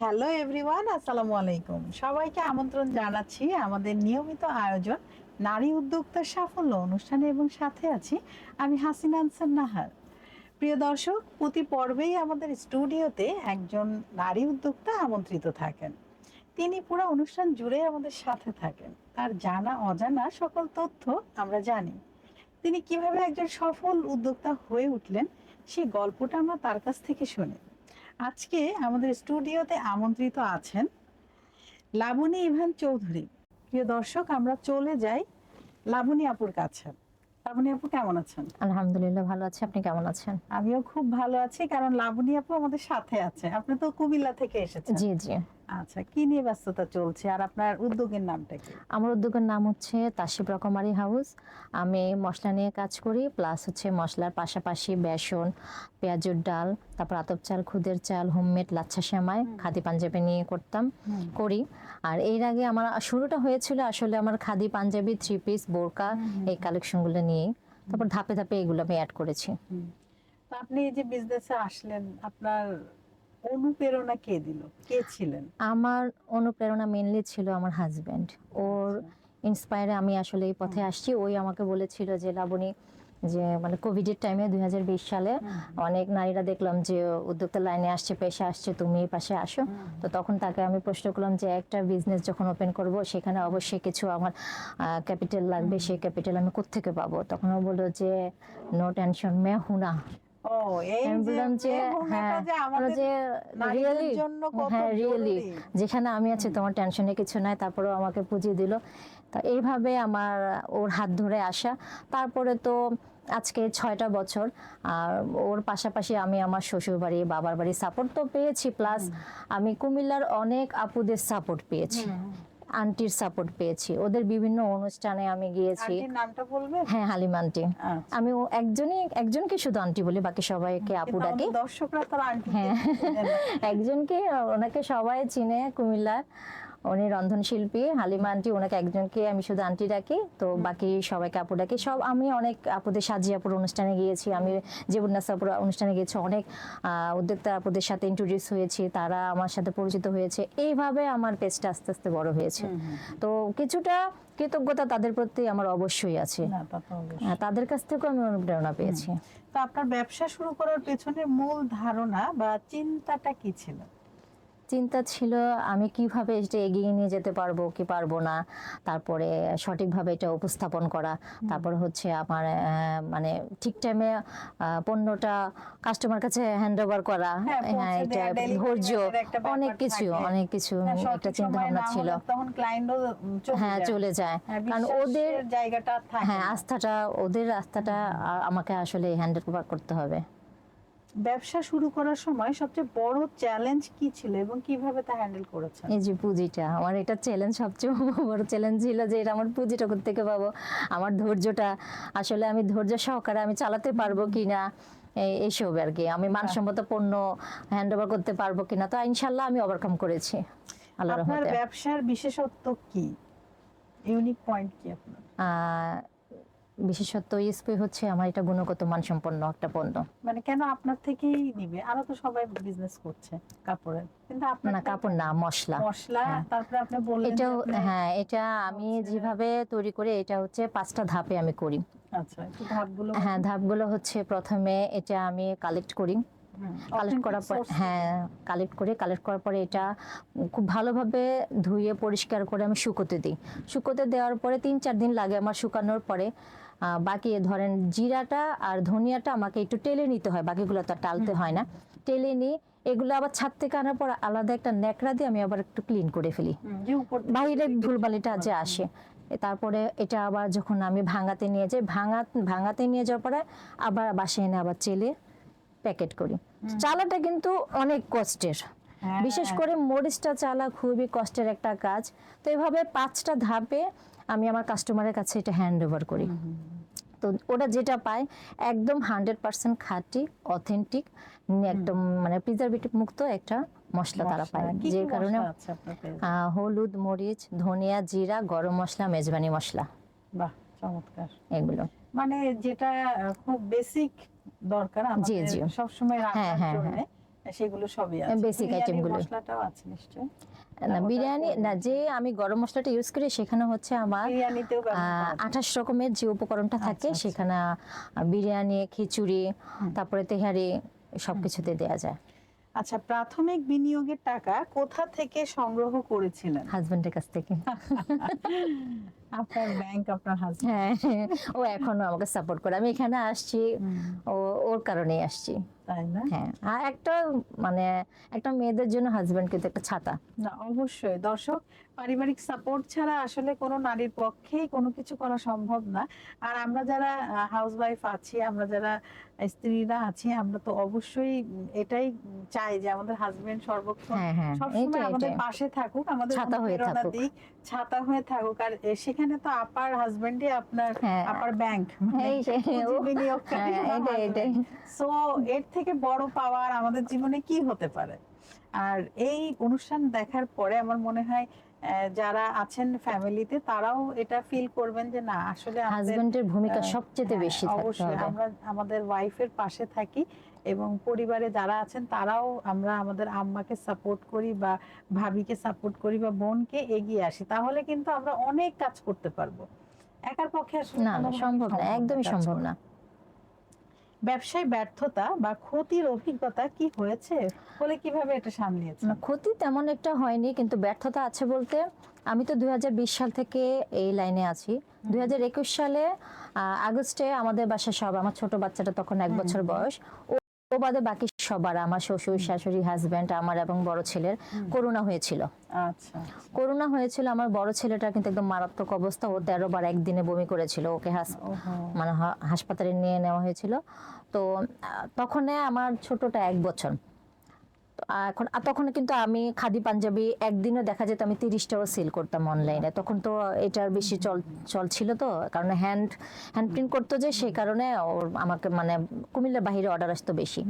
Hello everyone, আসসালামু আলাইকুম। সবাইকে আমন্ত্রণ জানাচ্ছি আমাদের নিয়মিত আয়োজন নারী উদ্যোক্তার সাফল্য অনুষ্ঠানে এবং সাথে আছি আমি হাসিনা আনসার নাহার। প্রিয় দর্শক, প্রতি পর্বেই আমাদের স্টুডিওতে একজন নারী উদ্যোক্তা আমন্ত্রিত থাকেন। তিনি পুরো অনুষ্ঠান জুড়ে আমাদের সাথে থাকেন। তার জানা অজানা সকল তথ্য আমরা জানি। তিনি কীভাবে একজন সফল উদ্যোক্তা হয়ে উঠলেন সেই গল্পটা আমরা তার কাছ থেকে শুনি। আজকে আমাদের স্টুডিওতে আমন্ত্রিত আছেন লাবণী ইভান চৌধুরী। প্রিয় দর্শক আমরা চলে যাই লাবণী আপুর কাছে। লাবণী আপু কেমন আছেন? আলহামদুলিল্লাহ ভালো আছি। আপনি কেমন আছেন? আমিও খুব ভালো আছি কারণ লাবণী আপু আমাদের সাথে আছে। আপনি তো কুমিল্লা থেকে এসেছেন। জি জি। আচ্ছা কি নিয়ে ব্যস্ততা চলছে? আর আপনার উদ্যোগের নামটা কি? আমার উদ্যোগের নাম হচ্ছে তাসিব রকমারি হাউস। আমি মশলা নিয়ে কাজ করি প্লাস হচ্ছে মশলার পাশাপাশি বেসন পেঁয়াজুর ডাল তারপর আতপ চাল খুদের চাল হোমমেড লাচ্ছা সেমাই খাদি পাঞ্জাবি নিয়ে করতাম করি। আর এর আগে আমার শুরুটা হয়েছিল আসলে আমার খাদি পাঞ্জাবি থ্রি পিস বোরকা এই কালেকশনগুলো নিয়ে তারপর ধাপে ধাপে এগুলো আমি অ্যাড করেছি। তো আপনি এই যে বিজনেসে আসলেন আপনার অনুপ্রেরণা কে দিল? কে ছিলেন? আমার অনুপ্রেরণা মেনলি ছিল আমার হাজবেন্ড ওর ইন্সপায়ারে আমি আসলে এই পথে আসছি। ওই আমাকে বলেছিল যে লাবণী যে মানে কোভিডের টাইমে দুই সালে অনেক নারীরা দেখলাম যে উদ্যোক্তা লাইনে আসছে পেশে আসছে তুমি এই পাশে আসো। তো তখন তাকে আমি প্রশ্ন করলাম যে একটা বিজনেস যখন ওপেন করব সেখানে অবশ্যই কিছু আমার ক্যাপিটাল লাগবে সেই ক্যাপিটাল আমি কোত্থেকে পাবো? তখন ও বলল যে নো টেনশন মে হুনা ও এই যে হ্যাঁ যে রিয়েলি হ্যাঁ রিয়েলি যেখানে আমি আছি তোমার টেনশনে কিছু নাই তারপরেও আমাকে পুঁজি দিল। তো এইভাবে আমার ওর হাত ধরে আসা। তারপরে তো আজকে ছয়টা বছর আর ওর পাশাপাশি আমি আমার শ্বশুর বাড়ি বাবার বাড়ি সাপোর্ট তো পেয়েছি প্লাস আমি কুমিল্লার অনেক আপুদের সাপোর্ট পেয়েছি। আন্টির সাপোর্ট পেয়েছি। ওদের বিভিন্ন অনুষ্ঠানে আমি গিয়েছি। নামটা বলবেন হ্যাঁ হালিম আন্টি। আচ্ছা। আমি একজনই একজনকে শুধু আন্টি বলি বাকি সবাইকে আপু ডাকি। দর্শকরা তার আন্টি হ্যাঁ। একজনকে ওনাকে সবাই চিনে কুমিল্লার। উনি রন্ধন শিল্পী হালিমা আন্টি ওনাকে একজনকে আমি শুধু আন্টি ডাকি তো বাকি সবাইকে আপু ডাকি। সব আমি অনেক আপুদের সাজি আপুর অনুষ্ঠানে গিয়েছি আমি জীবনাস আপুর অনুষ্ঠানে গিয়েছি অনেক উদ্যোক্তা আপুদের সাথে ইন্ট্রোডিউস হয়েছি তারা আমার সাথে পরিচিত হয়েছে এইভাবে আমার পেজটা আস্তে আস্তে বড় হয়েছে। তো কিছুটা কৃতজ্ঞতা তাদের প্রতি আমার অবশ্যই আছে। আহ, তাদের কাছ থেকেও আমি অনুপ্রেরণা পেয়েছি। তো আপনার ব্যবসা শুরু করার পেছনে মূল ধারণা বা চিন্তাটা কি ছিল? চিন্তা ছিল আমি কীভাবে এটা এগিয়ে নিয়ে যেতে পারব কি পারব না? তারপরে সঠিকভাবে এটা উপস্থাপন করা। তারপর হচ্ছে আমার মানে ঠিক টাইমে পণ্যটা কাস্টমার কাছে হ্যান্ড ওভার করা। হ্যাঁ, হ্যাঁ এটা ধৈর্য অনেক কিছু অনেক কিছু একটা চিন্তা ভাবনা ছিল। তখন ক্লায়েন্টও হ্যাঁ চলে যায়। হ্যাঁ, কারণ ওদের জায়গাটা হ্যাঁ আস্থাটা ওদের আস্থাটা আমাকে আসলে হ্যান্ড ওভার করতে হবে। ব্যবসা শুরু করার সময় সবচেয়ে বড় চ্যালেঞ্জ কি ছিল এবং কীভাবে তা হ্যান্ডেল করেছেন? এই যে পুঁজিটা আমার এটা চ্যালেঞ্জ সবচেয়ে বড় চ্যালেঞ্জ ছিল যে এটা আমার পুঁজিটা থেকে পাবো? আমার ধৈর্যটা আসলে আমি ধৈর্য সহকারে আমি চালাতে পারব কিনা? এই- এইসব আর কি আমি মানসম্মত পণ্য হ্যান্ড ওভার করতে পারব কিনা? তো ইনশাল্লাহ আমি ওভারকাম করেছি আল্লাহর রহমতে। ব্যবসার বিশেষত্ব কি? ইউনিক পয়েন্ট কি আপনার? বিশেষত ইসপি হচ্ছে আমার এটা গুণগত মানসম্পন্ন একটা পণ্য। মানে কেন আপনার থেকেই নিবে? আরও তো সবাই বিজনেস করছে কাপড়ের। কিন্তু আপনার না কাপড় না মশলা। মশলা হ্যাঁ। তারপরে আপনি বললেন যে হ্যাঁ এটা আমি যেভাবে তৈরি করি এটা হচ্ছে পাঁচটা ধাপে আমি করি। আচ্ছা ধাপগুলো হ্যাঁ ধাপগুলো হচ্ছে প্রথমে এটা আমি কালেক্ট করি। কালেক্ট করার পর হ্যাঁ কালেক্ট করে কালেক্ট করার পরে এটা খুব ভালোভাবে ধুয়ে পরিষ্কার করে আমি শুকোতে দিই। শুকোতে দেওয়ার পরে তিন চার দিন লাগে আমার শুকানোর পরে বাকি ধরেন জিরাটা আর ধনিয়াটা আমাকে একটু টেলে নিতে হয় বাকিগুলো তো টালতে হয় না। টেলে নিই এগুলো আবার ছাদ থেকে আনার পর আলাদা একটা ন্যাকড়া দিয়ে আমি আবার একটু ক্লিন করে ফেলি। থেকে ধুলবালিটা যে আসে তারপরে এটা আবার যখন আমি ভাঙাতে নিয়ে যাই ভাঙা ভাঙাতে নিয়ে যাওয়ার পরে আবার বাসায় এনে আবার চেলে। প্যাকেট করি। চালাটা কিন্তু অনেক কষ্টের। হ্যাঁ। বিশেষ করে মরিচটা চালা খুবই কষ্টের একটা কাজ। তো এভাবে পাঁচটা ধাপে আমি আমার কাস্টমারের কাছে এটা হ্যান্ড ওভার করি তো ওরা যেটা পায় একদম হান্ড্রেড পার্সেন্ট খাঁটি অথেন্টিক একদম মানে প্রিজারভেটিভ মুক্ত একটা মশলা তারা পায়। যে কারণে হলুদ মরিচ ধনিয়া জিরা গরম মশলা মেজবানি মশলা। বাহ চমৎকার। এগুলো। মানে যেটা খুব বেসিক দরকার আমাদের জি। সবসময় হ্যাঁ, রান্নার হ্যাঁ, জন্য হ্যাঁ। সেগুলো সবই আছে Basic বিরিয়ানিরগুলো। মশলাটাও আছে নিশ্চয়ই না বিরিয়ানি না যে আমি গরম মশলাটা ইউজ করি সেখানে হচ্ছে আমার। আঠাশ রকমের যে উপকরণটা থাকে আচ্ছা, আচ্ছা। সেখানে বিরিয়ানি খিচুড়ি তারপরে তেহারি সবকিছুতে দেওয়া যায় আচ্ছা প্রাথমিক বিনিয়োগের টাকা কোথা থেকে সংগ্রহ করেছিলেন হাজবেন্ডের কাছ থেকে আপনার ব্যাংক আপনার হাজবেন্ড হ্যাঁ ও এখনও আমাকে সাপোর্ট করে। আমি এখানে আসছি ও ওর কারণেই আসছি। তাই না? হ্যাঁ আর একটা মানে একটা মেয়েদের জন্য হাজবেন্ড কিন্তু একটা ছাতা। না অবশ্যই। দর্শক পারিবারিক সাপোর্ট ছাড়া আসলে কোনো নারীর পক্ষেই কোনো কিছু করা সম্ভব না। আর আমরা যারা হাউসওয়াইফ আছি আমরা যারা স্ত্রীরা আছি আমরা তো অবশ্যই এটাই চাই যে আমাদের হাজবেন্ড সর্বক্ষণ হ্যাঁ হ্যাঁ সবসময় আমাদের পাশে থাকুক আমাদের ছাতা হয়ে থাকুক। ছাতা হয়ে থাকুক। আর এ, সেখানে তো আপার হাজবেন্ডই আপনার আপার ব্যাংক সো এর থেকে বড় পাওয়ার আমাদের জীবনে কি হতে পারে? আর এই অনুষ্ঠান দেখার পরে আমার মনে হয় যারা আছেন ফ্যামিলিতে তারাও এটা ফিল করবেন যে না আসলে হাজবেন্ডের ভূমিকা সবচেয়ে হ্যাঁ, বেশি অবশ্যই আমরা আমাদের ওয়াইফের পাশে থাকি। এবং পরিবারে যারা আছেন তারাও আমরা আমাদের আম্মাকে সাপোর্ট করি বা ভাবিকে সাপোর্ট করি বা বোনকে এগিয়ে আসি। তাহলে কিন্তু আমরা অনেক কাজ করতে পারব। একার পক্ষে আসলে না সম্ভব না একদমই সম্ভব না। ব্যবসায় ব্যর্থতা বা ক্ষতির অভিজ্ঞতা কি হয়েছে? বলে কীভাবে এটা সামলিয়েছে ক্ষতি তেমন একটা হয়নি কিন্তু ব্যর্থতা আছে বলতে আমি তো দুই হাজার বিশ সাল থেকে এই লাইনে আছি। দুই হাজার একুশ সালে আগস্টে আমাদের বাসায় সব আমার ছোট বাচ্চাটা তখন এক বছর বয়স। ও বাদে বাকি সবার আমার শ্বশুর শাশুড়ি হাজব্যান্ড আমার এবং বড় ছেলের করোনা হয়েছিল। আচ্ছা করোনা হয়েছিল আমার বড় ছেলেটা কিন্তু একদম মারাত্মক অবস্থা ও তেরো বার একদিনে বমি করেছিল ওকে মানে হাসপাতালে নিয়ে নেওয়া হয়েছিল। তো তখন আমার ছোটটা এক বছর এখন আর তখন কিন্তু আমি খাদি পাঞ্জাবি একদিনে দেখা যেত আমি তিরিশটাও সেল করতাম অনলাইনে তখন তো এটার বেশি চল চল ছিল তো কারণ হ্যান্ড হ্যান্ড প্রিন্ট করতো যে সেই কারণে ওর আমাকে মানে কুমিল্লার বাহিরে অর্ডার আসতো বেশি।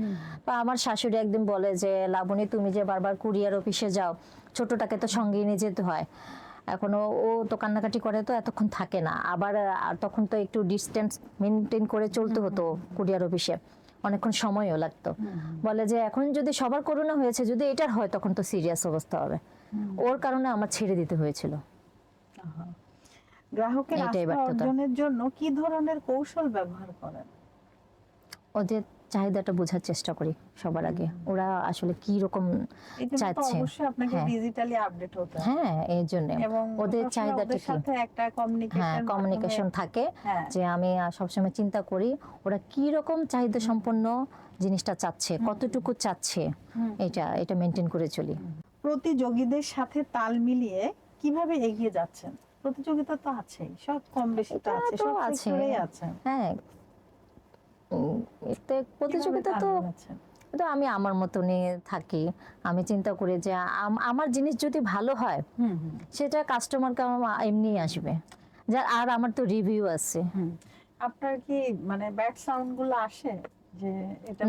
তো আমার শাশুড়ি একদিন বলে যে লাবণী তুমি যে বারবার কুরিয়ার অফিসে যাও ছোটটাকে তো সঙ্গে নিয়ে যেতে হয়। এখন ও ও তো কান্নাকাটি করে তো এতক্ষণ থাকে না। আবার তখন তো একটু ডিস্টেন্স মেনটেন করে চলতে হতো কুরিয়ার অফিসে। অনেকক্ষণ সময়ও লাগতো। বলে যে এখন যদি সবার করোনা হয়েছে যদি এটার হয় তখন তো সিরিয়াস অবস্থা হবে। ওর কারণে আমার ছেড়ে দিতে হয়েছিল। গ্রাহকের আস্থা অর্জনের জন্য কি ধরনের কৌশল ব্যবহার করেন? ওদের চাহিদাটা বোঝার চেষ্টা করি সবার আগে। ওরা আসলে কি রকম চাচ্ছে। হ্যাঁ। ডিজিটালি আপডেট হতে হ্যাঁ এই জন্য। ওদের চাহিদাটা কি? একটা কমিউনিকেশন হ্যাঁ কমিউনিকেশন থাকে হ্যাঁ। যে আমি সবসময় চিন্তা করি ওরা কি রকম চাহিদা সম্পন্ন জিনিসটা চাচ্ছে কতটুকু চাচ্ছে? এটা এটা মেনটেন করে চলি। প্রতিযোগীদের সাথে তাল মিলিয়ে কীভাবে এগিয়ে যাচ্ছেন? প্রতিযোগিতা তো আছেই সব কম বেশি তো আছে সব আছে। হ্যাঁ প্রতিযোগিতা তো তো আমি আমার মতনই থাকি। আমি চিন্তা করি যে আম- আমার জিনিস যদি ভালো হয় সেটা কাস্টমারকে আমার এমনি আসবে। যা আর আমার তো রিভিউ আছে। আপনার কি মানে ব্যাড সাউন্ডগুলো আসে?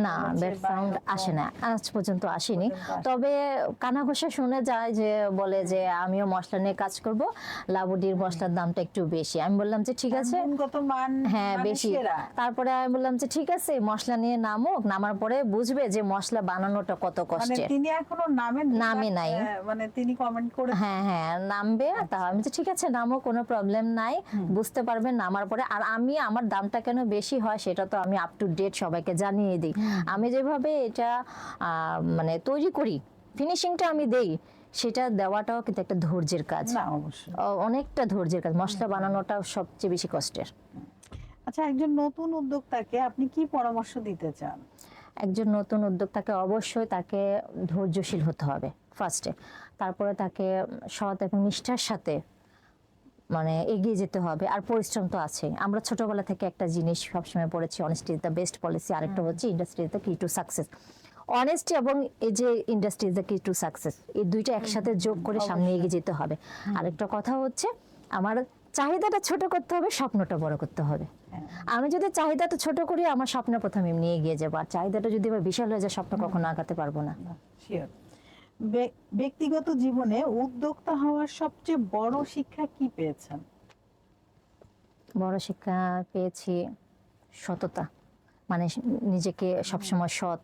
না ব্যাড সাউন্ড আসে না। আজ পর্যন্ত আসেনি। তবে কানা ঘষা শুনে যায় যে বলে যে আমিও মশলা নিয়ে কাজ করব। লাবুডির মশলার দামটা একটু বেশি। আমি বললাম যে ঠিক আছে। হ্যাঁ মানে বেশি। তারপরে আমি বললাম যে ঠিক আছে মশলা নিয়ে নামুক। নামার পরে বুঝবে যে মশলা বানানোটা কত মানে কষ্টের তিনি এখনও নামে নামে নাই। মানে তিনি কমেন্ট করে হ্যাঁ হ্যাঁ নামবে। তা আমি তো ঠিক আছে নামো কোনো প্রবলেম নাই। বুঝতে পারবেন নামার পরে। আর আমি আমার দামটা কেন বেশি হয় সেটা তো আমি আপ টু ডেট সবাইকে জানিয়ে দিই। আমি যেভাবে এটা মানে তৈরি করি ফিনিশিংটা আমি দেই সেটা দেওয়াটাও কিন্তু একটা ধৈর্যের কাজ। অনেকটা ধৈর্যের কাজ মশলা বানানোটা সবচেয়ে বেশি কষ্টের। আচ্ছা একজন নতুন উদ্যোক্তাকে আপনি কি পরামর্শ দিতে চান? একজন নতুন উদ্যোক্তাকে অবশ্যই তাকে ধৈর্যশীল হতে হবে ফার্স্টে তারপরে তাকে সৎ এবং নিষ্ঠার সাথে মানে এগিয়ে যেতে হবে। আর পরিশ্রম তো আছে আমরা ছোটবেলা থেকে একটা জিনিস সবসময় পড়েছি honesty is the best policy আরেকটা হচ্ছে industry is the key to success honesty এবং এই যে industry is the key to success এই দুইটা একসাথে যোগ করে সামনে এগিয়ে যেতে হবে। আরেকটা কথা হচ্ছে আমার চাহিদাটা ছোট করতে হবে স্বপ্নটা বড় করতে হবে। হ্যাঁ। আমি যদি চাহিদাটা ছোট করি আমার স্বপ্ন প্রথমে এমনি এগিয়ে যাব। আর চাহিদাটা যদি আবার বিশাল হয়ে যায় স্বপ্ন কখনো আগাতে পারব না। ব্যক্তিগত জীবনে উদ্যোক্তা হওয়ার সবচেয়ে বড় শিক্ষা কি পেয়েছেন? বড় শিক্ষা পেয়েছি সততা। মানে নিজেকে সবসময় সৎ।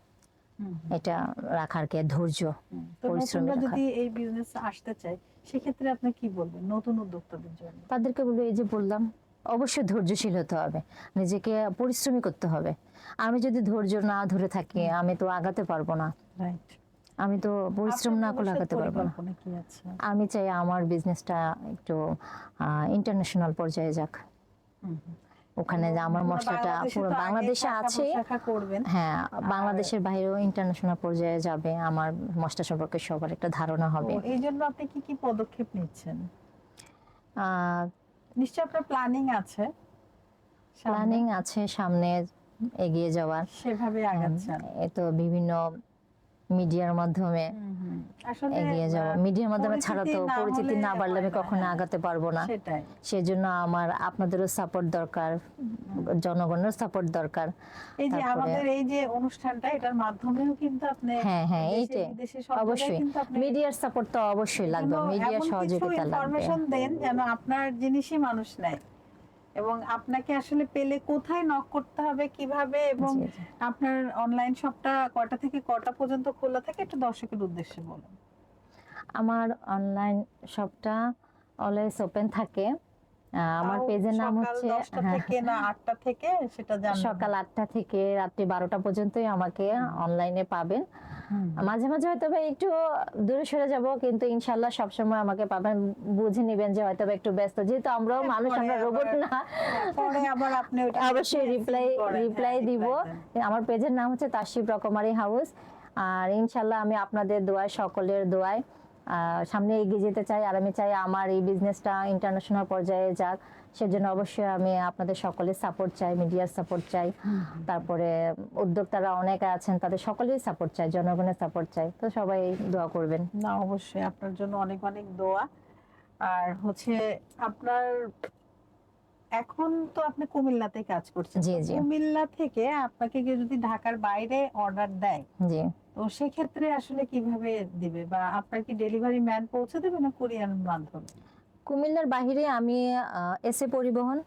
এটা রাখার কে ধৈর্য পরিশ্রমী। যদি এই বিজনেস আসতে চায় সেক্ষেত্রে আপনি কি বলবেন নতুন উদ্যোক্তাদের জন্য? তাদেরকে বলব এই যে বললাম অবশ্যই ধৈর্যশীল হতে হবে। নিজেকে পরিশ্রমী করতে হবে। আমি যদি ধৈর্য না ধরে থাকি আমি তো আগাতে পারব না। রাইট আমি তো পরিশ্রম না করলে আগাতে পারব না। আমি চাই আমার বিজনেসটা একটু ইন্টারন্যাশনাল পর্যায়ে যাক। ওখানে যে আমার মশলাটা পুরো বাংলাদেশে আছে। হ্যাঁ বাংলাদেশের বাইরেও ইন্টারন্যাশনাল পর্যায়ে যাবে। আমার মশলা সম্পর্কে সবার একটা ধারণা হবে। এই জন্য আপনি কি কি পদক্ষেপ নিচ্ছেন? নিশ্চয় আপনার প্ল্যানিং আছে। প্ল্যানিং আছে সামনে এগিয়ে যাওয়ার। সেভাবে আগাচ্ছেন। এ তো বিভিন্ন মিডিয়ার মাধ্যমে এগিয়ে আহ, মিডিয়ার মাধ্যমে ছাড়া তো পরিচিতি না বাড়লে আমি কখনো। আগাতে পারব না। সেজন্য আমার আপনাদেরও সাপোর্ট দরকার জনগণের সাপোর্ট দরকার। এই যে আমাদের এই যে অনুষ্ঠানটা এটার মাধ্যমেও কিন্তু আপনি হ্যাঁ হ্যাঁ এইটাই অবশ্যই। মিডিয়ার সাপোর্ট তো অবশ্যই লাগবে। মিডিয়ার সহযোগিতা লাগবে। ইনফরমেশন দেন যেন আপনার জিনিসই মানুষ নেয়। এবং আপনাকে আসলে পেলে কোথায় নক করতে হবে কীভাবে এবং। আপনার অনলাইন শপটা কয়টা থেকে কটা পর্যন্ত খোলা থাকে একটু দর্শকের উদ্দেশ্যে বলুন আমার অনলাইন শপটা অলওয়েজ ওপেন থাকে আমার পেজের নাম হচ্ছে হ্যাঁ, থেকে না আটটা থেকে সেটা সকাল আটটা থেকে রাত্রি বারোটা পর্যন্তই আমাকে অনলাইনে পাবেন। মাঝে মাঝে হয়তো বা একটু দূরে সরে যাব কিন্তু ইনশাল্লাহ সবসময় আমাকে পাবেন। বুঝে নেবেন যে হয়তো একটু ব্যস্ত। যেহেতু আমরাও মানুষ আমরা রোবট না। আবার আপনি অবশ্যই রিপ্লাই রিপ্লাই হ্যাঁ, দিব। আমার পেজের নাম হচ্ছে তাশিব রকমারি হাউস। আর ইনশাল্লাহ আমি আপনাদের দোয়ায় সকলের দোয়ায় সামনে এগিয়ে যেতে চাই আর আমি চাই আমার এই বিজনেসটা ইন্টারন্যাশনাল পর্যায়ে যাক। সেজন্য অবশ্যই আমি আপনাদের সকলের সাপোর্ট চাই মিডিয়ার সাপোর্ট চাই। তারপরে উদ্যোক্তারা অনেকে আছেন তাদের সকলেই সাপোর্ট চাই জনগণের সাপোর্ট চাই। তো সবাই দোয়া করবেন। না অবশ্যই আপনার জন্য অনেক অনেক দোয়া। আর হচ্ছে আপনার এখন তো আপনি কুমিল্লাতে কাজ করছেন। কুমিল্লা থেকে আপনাকে কেউ যদি ঢাকার বাইরে অর্ডার দেয় জি। তো সেক্ষেত্রে আসলে কীভাবে দিবে? বা আপনার কি ডেলিভারি ম্যান পৌঁছে দেবে না কুরিয়ার মাধ্যমে? কুমিল্লার বাহিরে আমি পরিবহন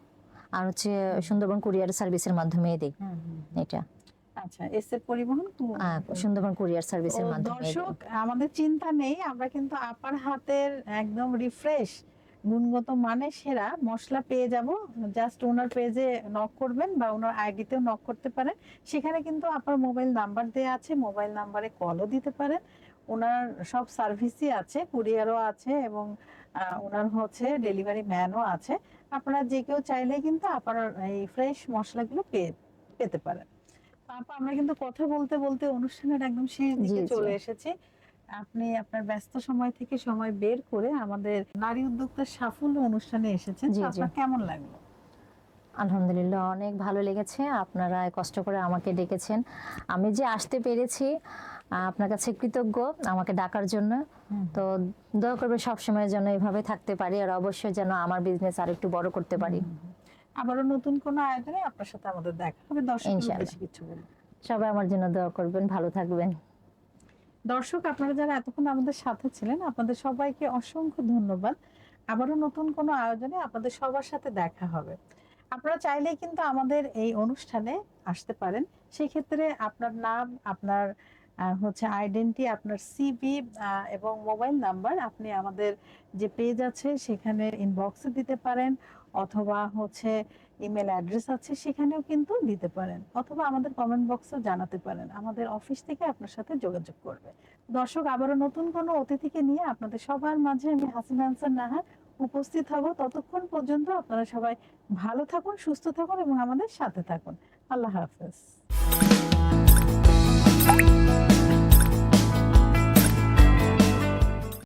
আর হচ্ছে সুন্দরবন কুরিয়ার সার্ভিসের মাধ্যমে দিই। এটা। আচ্ছা পরিবহন আহ, সুন্দরবন কুরিয়ার সার্ভিসের মাধ্যমে দর্শক আমাদের চিন্তা নেই আমরা কিন্তু আপার হাতের একদম রিফ্রেশ গুণগত মানে সেরা মশলা পেয়ে যাব। জাস্ট ওনার পেজে নক করবেন বা ওনার আইডিতেও নক করতে পারেন। সেখানে কিন্তু আপনার মোবাইল নাম্বার দেওয়া আছে মোবাইল নাম্বারে কলও দিতে পারেন। ওনার সব সার্ভিসই আছে কুরিয়ারও আছে এবং ওনার হচ্ছে ডেলিভারি ম্যানও আছে। আপনারা যে কেউ চাইলে কিন্তু আপনার এই ফ্রেশ মশলাগুলো পেয়ে পেতে পারেন। আপা আমরা কিন্তু কথা বলতে বলতে অনুষ্ঠানের একদম শেষ দিকে। চলে এসেছি। আপনি আপনার ব্যস্ত সময় থেকে সময় বের করে আমাদের নারী উদ্যোক্তার সাফল্য অনুষ্ঠানে এসেছেন। আপনার কেমন লাগল? আলহামদুলিল্লাহ অনেক ভালো লেগেছে। আপনারা কষ্ট করে আমাকে ডেকেছেন। আমি যে আসতে পেরেছি আপনার কাছে কৃতজ্ঞ আমাকে ডাকার জন্য। তো দয়া করবে সবসময়ের জন্য এভাবে থাকতে পারি আর অবশ্যই যেন আমার বিজনেস আর একটু বড় করতে পারি। আবারও নতুন কোনো আয়োজনে আপনার সাথে আমাদের দেখা হবে। দর্শক কিছু সবাই আমার জন্য দোয়া করবেন। ভালো থাকবেন। দর্শক, আপনারা যারা এতক্ষণ আমাদের সাথে ছিলেন, আপনাদের সবাইকে অসংখ্য ধন্যবাদ। আবারও নতুন কোনো আয়োজনে আপনাদের সবার সাথে দেখা হবে। আপনারা চাইলেই কিন্তু আমাদের এই অনুষ্ঠানে আসতে পারেন। সেক্ষেত্রে আপনার নাম, আপনার আহ, হচ্ছে আইডেন্টি আপনার সিভি এবং মোবাইল নাম্বার আপনি আমাদের যে পেজ আছে সেখানে ইনবক্সে দিতে পারেন অথবা হচ্ছে ইমেল অ্যাড্রেস আছে সেখানেও কিন্তু দিতে পারেন অথবা আমাদের কমেন্ট বক্সেও জানাতে পারেন আমাদের অফিস থেকে আপনার সাথে যোগাযোগ করবে। দর্শক আবারও নতুন কোনো অতিথিকে নিয়ে আপনাদের সবার মাঝে আমি হাসিনা আনসার নাহার উপস্থিত হব। ততক্ষণ পর্যন্ত আপনারা সবাই ভালো থাকুন সুস্থ থাকুন এবং আমাদের সাথে থাকুন। আল্লাহ হাফেজ।